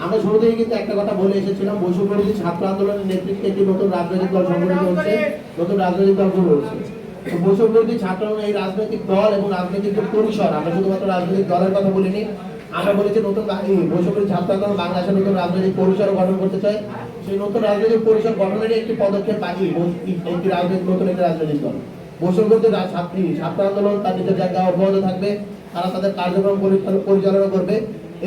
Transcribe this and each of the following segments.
আমরা শুরু থেকে কিন্তু একটা কথা বলে এসেছিলাম বিরোধী ছাত্র আন্দোলনের নেতৃত্বে একটি নতুন রাজনৈতিক দল সংগঠিত হচ্ছে নতুন রাজনৈতিক দল শুরু হচ্ছে বৈষম্য বিরোধী ছাত্র এই রাজনৈতিক দল এবং রাজনৈতিক যে পরিসর আমরা শুধুমাত্র রাজনৈতিক দলের কথা বলিনি আমরা বলেছি নতুন বৈষম্য ছাত্র আন্দোলন বাংলাদেশের নতুন রাজনৈতিক পরিসর গঠন করতে চায়। সেই নতুন রাজনৈতিক পরিসর গঠনেরই একটি পদক্ষেপ বাকি একটি রাজনৈতিক নতুন একটি রাজনৈতিক দল। বৈষম্য ছাত্রী ছাত্র আন্দোলন তার নিজের জায়গা অব্যাহত থাকবে তারা তাদের কার্যক্রম পরিচাল- পরিচালনা করবে।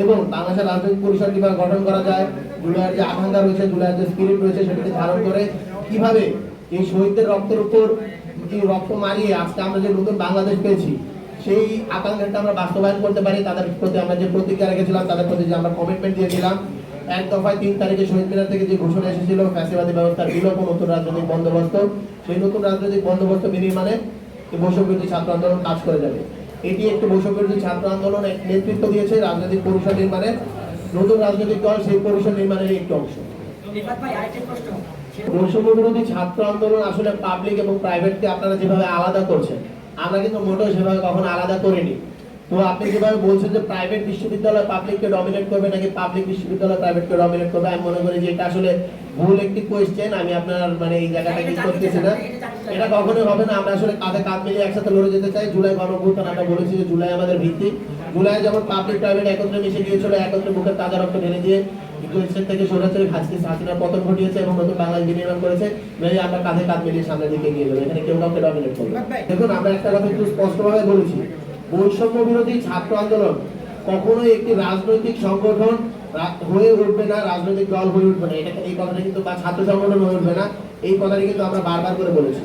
এবং বাংলাদেশের রাজনৈতিক পরিষদ কীভাবে গঠন করা যায়, জুলাইয়ের যে আকাঙ্ক্ষা রয়েছে, জুলাইয়ের যে স্পিরিট রয়েছে সেটাকে ধারণ করে কীভাবে এই শহীদদের রক্তের উপর যে রক্ত মারিয়ে আজকে আমরা যে নতুন বাংলাদেশ পেয়েছি, সেই আকাঙ্ক্ষাটা আমরা বাস্তবায়ন করতে পারি, তাদের প্রতি আমরা যে প্রতিজ্ঞা রেখেছিলাম, তাদের প্রতি যে আমরা কমিটমেন্ট দিয়েছিলাম, এক দফায় তিন তারিখে শহীদ মিনার থেকে যে ঘোষণা এসেছিল, ফ্যাসিবাদী ব্যবস্থার বিলোপ নতুন রাজনৈতিক বন্দোবস্ত, সেই নতুন রাজনৈতিক বন্দোবস্ত বিনির্মাণে বৈষম্যবিরোধী ছাত্র আন্দোলন কাজ করে যাবে। এটি একটি বৈষম্যবিরোধী ছাত্র আন্দোলন এক নেতৃত্ব দিয়েছে রাজনৈতিক পরিষদ নির্মাণে। নতুন রাজনৈতিক দল সেই পরিষদ নির্মাণের একটি অংশ। বৈষম্য বিরোধী ছাত্র আন্দোলন আসলে পাবলিক এবং প্রাইভেটকে আপনারা যেভাবে আলাদা করছেন আমরা কিন্তু মোটেও সেভাবে কখনো আলাদা করিনি। তো আপনি যেভাবে বলছেন যে প্রাইভেট বিশ্ববিদ্যালয় পাবলিককে ডমিনেট করবে নাকি পাবলিক বিশ্ববিদ্যালয় প্রাইভেটকে ডমিনেট করবে আমি মনে করি যে এটা আসলে ভুল একটি কোয়েশ্চেন আমি আপনার মানে এই জায়গাটা কি করতেছি না। এটা কখনোই হবে না আমরা আসলে কাঁধে কাঁধ মিলিয়ে একসাথে লড়ে যেতে চাই। জুলাই আমরা বলেছি যে জুলাই আমাদের ভিত্তি। জুলাই যেমন পাবলিক প্রাইভেট একত্রে মিশে গিয়েছিল একত্রে মুখের তাজা রক্ত ঢেলে দিয়ে ইকুয়েশন থেকে সরাসরি হাসিনার পতন ঘটিয়েছে এবং নতুন বাংলাদেশ বিনির্মাণ করেছে। মেয়ে আমরা কাঁধে কাঁধ মিলিয়ে সামনের দিকে এগিয়ে যাব এখানে কেউ কাউকে ডমিনেট করবে। দেখুন আমরা একটা কথা একটু স্পষ্টভাবে বলেছি। বৈষম্য বিরোধী ছাত্র আন্দোলন কখনোই একটি রাজনৈতিক সংগঠন হয়ে উঠবে না, রাজনৈতিক দল হয়ে উঠবে না। এটা এই কথাটা কিন্তু বা ছাত্র সংগঠন হয়ে উঠবে না। এই কথাটি কিন্তু আমরা বারবার করে বলেছি।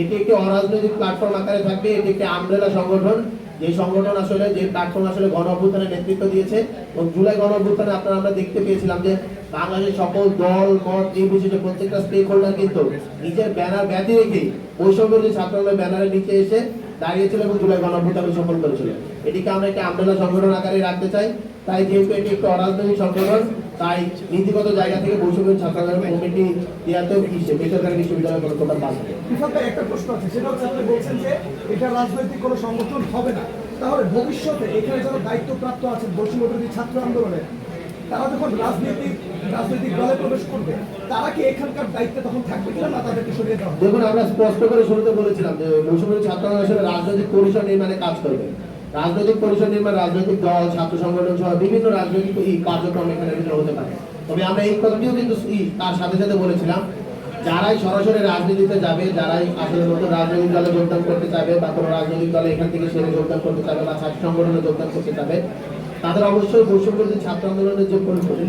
এটি একটি অরাজনৈতিক প্ল্যাটফর্ম আকারে থাকবে, এটি একটি আমরেলা সংগঠন। যে সংগঠন আসলে, যে প্ল্যাটফর্ম আসলে গণ অভ্যুত্থানের নেতৃত্ব দিয়েছে, এবং জুলাই গণ অভ্যুত্থানে আপনারা আমরা দেখতে পেয়েছিলাম যে বাংলাদেশের সকল দল, মত বিশেষে প্রত্যেকটা স্টেক হোল্ডার কিন্তু নিজের ব্যানার ব্যতি রেখে বৈষম্য যে ছাত্রদের ব্যানারের নিচে এসে দাঁড়িয়েছিল এবং জুলাই গণ অভ্যুত্থান সফল করেছিল এটিকে আমরা একটি আমরেলা সংগঠন আকারে রাখতে চাই। তাই যেহেতু এটি একটি অরাজনৈতিক সংগঠন, তাই নীতিগত জায়গা থেকে বৈষম্য ছাত্র আন্দোলন কমিটি ইয়াতেও কি সে বেসরকারি বিশ্ববিদ্যালয়। কৃষক ভাই একটা প্রশ্ন আছে, সেটা হচ্ছে আপনি বলছেন যে এটা রাজনৈতিক কোনো সংগঠন হবে না। তাহলে ভবিষ্যতে এখানে যারা দায়িত্বপ্রাপ্ত আছেন বৈষম্যবিরোধী ছাত্র আন্দোলনের তারা যখন রাজনৈতিক রাজনৈতিক দলে প্রবেশ করবে, তারা কি এখানকার দায়িত্বে তখন থাকবে কিনা না তাদেরকে সরিয়ে দেওয়া দেখুন, আমরা স্পষ্ট করে শুরুতে বলেছিলাম যে মৌসুমী ছাত্র আসলে রাজনৈতিক পরিসর নির্মাণে কাজ করবে। রাজনৈতিক পরিসর নির্মাণ রাজনৈতিক দল, ছাত্র সংগঠন সহ বিভিন্ন রাজনৈতিক এই কার্যক্রম এখানে ভিতরে হতে পারে। তবে আমরা এই কথাটিও কিন্তু তার সাথে সাথে বলেছিলাম, যারাই সরাসরি রাজনীতিতে যাবে, যারাই আসলে নতুন রাজনৈতিক দলে যোগদান করতে চাবে বা কোনো রাজনৈতিক দলে এখান থেকে সেরে যোগদান করতে চাবে বা ছাত্র সংগঠনে যোগদান করতে চাবে তাদের অবশ্যই বৈষম্যবিরোধী ছাত্র আন্দোলনের যে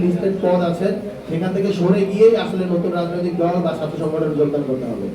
লিস্টেড পদ আছে, সেখান থেকে সরে গিয়েই আসলে নতুন রাজনৈতিক দল বা ছাত্র সংগঠনে যোগদান করতে হবে।